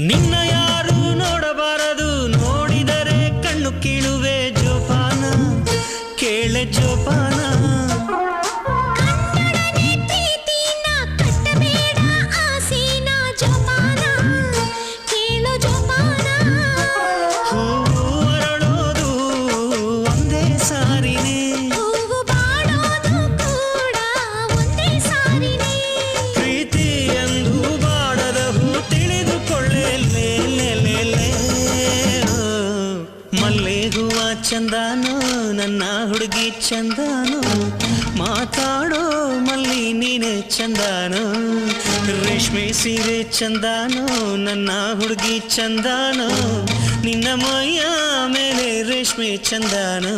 ನಿನ್ನ ಯಾರು ನೋಡಬಾರದು ನೋಡಿದರೆ ಕಣ್ಣು ಕೀಳುವೆ ಜೋಪಾನ. ಕೇಳೆ ಜೋಪಾನ. ಮಲ್ಲೆ ಹೂವ ಚಂದಾನೋ ನನ್ನ ಹುಡುಗಿ ಚಂದಾನೋ ಮಾತಾಡೋ ಮಲ್ಲಿ ನೀನೆ ಚಂದಾನೋ ರೇಷ್ಮೆ ಸೀರೆ ಚಂದಾನೋ ನನ್ನ ಹುಡುಗಿ ಚಂದಾನೋ ನಿನ್ನ ಮೈಯ ಮೇಲೆ ರೇಷ್ಮೆ ಚಂದಾನೋ